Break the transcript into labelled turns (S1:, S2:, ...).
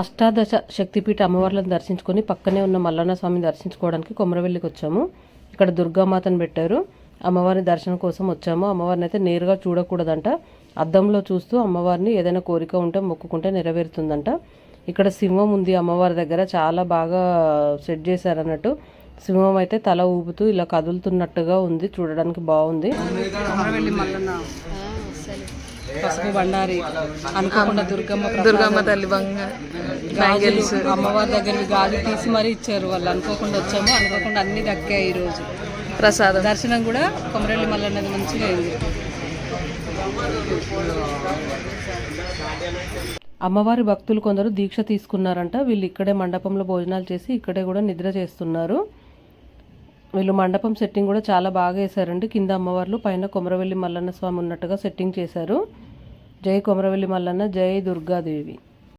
S1: అష్టాదశ శక్తిపీఠ అమ్మవార్లను దర్శించుకొని పక్కనే ఉన్న మల్లన్న స్వామిని దర్శించుకోవడానికి కొమరవెల్లికి వచ్చాము. ఇక్కడ దుర్గామాతను పెట్టారు. అమ్మవారి దర్శనం కోసం వచ్చాము. అమ్మవారిని అయితే నేరుగా చూడకూడదంట. అద్దంలో చూస్తూ అమ్మవారిని ఏదైనా కోరిక ఉంటే మొక్కుకుంటే నెరవేరుతుందంట. ఇక్కడ సింహం ఉంది అమ్మవారి దగ్గర. చాలా బాగా సెట్ చేశారు అన్నట్టు సింహం అయితే తల ఊపుతూ ఇలా కదులుతున్నట్టుగా ఉంది. చూడడానికి బాగుంది.
S2: పసుపు బండారి అనుకోకుండా దుర్గమ్మ
S3: దుర్గమ్మ తల్లి బంగ బ్యాంగిల్స్.
S2: గాజులు అమ్మవారి దగ్గర గాజు తీసి మరీ ఇచ్చారు వాళ్ళు. అనుకోకుండా వచ్చాము అనుకోకుండా అన్ని దక్కాయి ఈ రోజు.
S3: ప్రసాదం.
S2: దర్శనం కూడా కొమరవెల్లి మల్లన్నది మంచిగా అయింది.
S1: అమ్మవారి భక్తులు కొందరు దీక్ష తీసుకున్నారంట. వీళ్ళు ఇక్కడే మండపంలో భోజనాలు చేసి ఇక్కడే కూడా నిద్ర చేస్తున్నారు. వీళ్ళు మండపం సెట్టింగ్ కూడా చాలా బాగా వేశారండి. కింద అమ్మవార్లు పైన కొమరవెల్లి మల్లన్న స్వామి ఉన్నట్టుగా సెట్టింగ్ చేశారు. జై కొమరవెల్లి మల్లన్న జై దుర్గాదేవి.